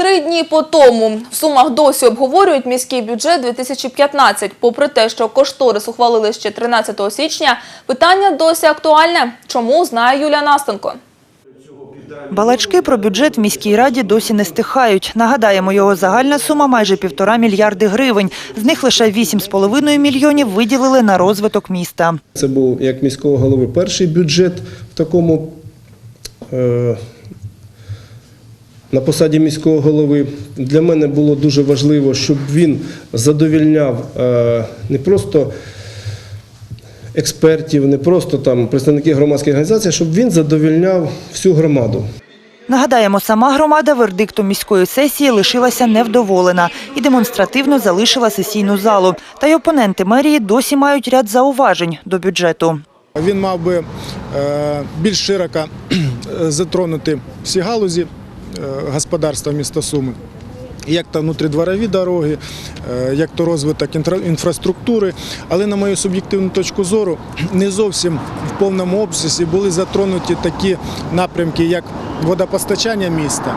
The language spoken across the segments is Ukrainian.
Три дні по тому в Сумах досі обговорюють міський бюджет 2015. Попри те, що кошторис ухвалили ще 13 січня, питання досі актуальне. Чому, знає Юлія Настенко. Балачки про бюджет в міській раді досі не стихають. Нагадаємо, його загальна сума майже півтора мільярди гривень. З них лише 8,5 мільйонів виділили на розвиток міста. Це був як міського голови перший бюджет в такому е, на посаді міського голови. Для мене було дуже важливо, щоб він задовільняв е, не просто експертів, не просто там представників громадських організацій, щоб він задовільняв всю громаду. Нагадаємо, сама громада вердиктом міської сесії лишилася невдоволена і демонстративно залишила сесійну залу. Та й опоненти мерії досі мають ряд зауважень до бюджету. Він мав би е, більш широко затронути всі галузі е, господарства міста Суми. Як то внутрідворові дороги, е, як то розвиток інфраструктури. Але на мою суб'єктивну точку зору, не зовсім в повному обсязі були затронуті такі напрямки, як водопостачання міста.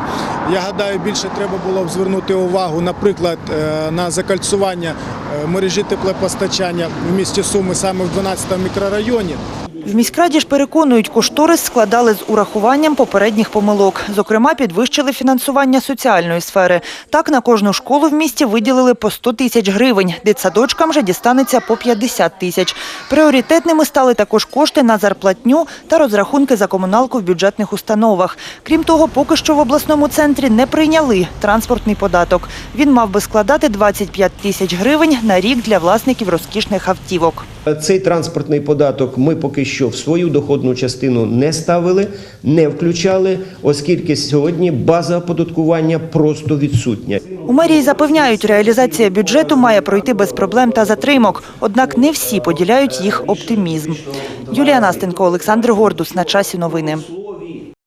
Я гадаю, більше треба було б звернути увагу, наприклад, е, на закальцювання е, мережі теплопостачання в місті Суми саме в 12 мікрорайоні. В міськраді ж переконують, кошторис складали з урахуванням попередніх помилок. Зокрема, підвищили фінансування соціальної сфери. Так, на кожну школу в місті виділили по 100 тисяч гривень. Дитсадочкам же дістанеться по 50 тисяч. Пріоритетними стали також кошти на зарплатню та розрахунки за комуналку в бюджетних установах. Крім того, поки що в обласному центрі не прийняли транспортний податок. Він мав би складати 25 тисяч гривень на рік для власників розкішних автівок. Цей транспортний податок ми поки що в свою доходну частину не ставили, не включали, оскільки сьогодні база оподаткування просто відсутня. У мерії запевняють, реалізація бюджету має пройти без проблем та затримок. Однак не всі поділяють їх оптимізм. Юлія Настенко, Олександр Гордус. На часі новини.